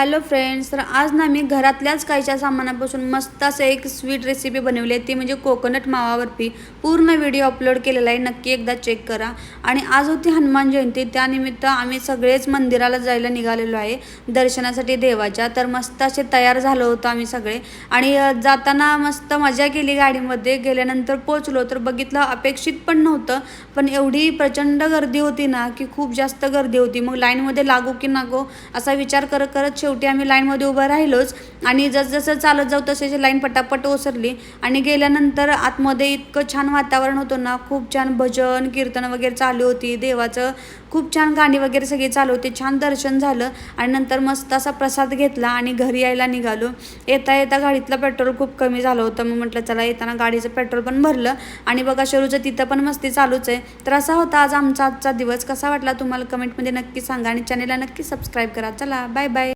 Hello friends तर आज ना मी घरातल्याच काहीच्या सामानापासून मस्त असं एक स्वीट रेसिपी बनवली आहे. ती म्हणजे कोकोनट मावा बर्फी पूर्ण व्हिडिओ अपलोड केलेला आहे. नक्की एकदा चेक करा. आणि आज होती हनुमान जयंती. त्यानिमित्त आम्ही सगळेच मंदिराला जायला निघालेलो आहे दर्शनासाठी देवाच्या. तर मस्त असे तयार झालो होतो आम्ही सगळे. आणि जाताना मस्त मजा केली गाडीमध्ये. गेल्यानंतर पोचलो तर बघितलं अपेक्षित पण नव्हतं. पण एवढी प्रचंड गर्दी होती ना की खूप जास्त गर्दी होती. मग लाईनमध्ये लागू की नागो असा विचार करत करत शेवटी आम्ही लाईनमध्ये उभं राहिलोच आणि जसजसं चालत जाऊ तसे लाईन पटापट ओसरली आणि गेल्यानंतर आतमध्ये इतकं छान वातावरण होतं ना खूप छान भजन कीर्तन वगैरे चालू होती देवाचं खूप छान गाणी वगैरे सगळी चालू होती छान दर्शन झालं आणि नंतर मस्त असा प्रसाद घेतला आणि घरी यायला निघालो. येता येता गाडीतलं पेट्रोल खूप कमी झालं होतं मग म्हटलं चला येताना गाडीचं पेट्रोल पण भरलं आणि बघा शरूचं तिथं पण मस्ती चालूच आहे. तर असा होता आज आमचा आजचा दिवस. कसा वाटला तुम्हाला कमेंटमध्ये नक्की सांगा आणि चॅनेलला नक्की सबस्क्राईब करा. चला बाय बाय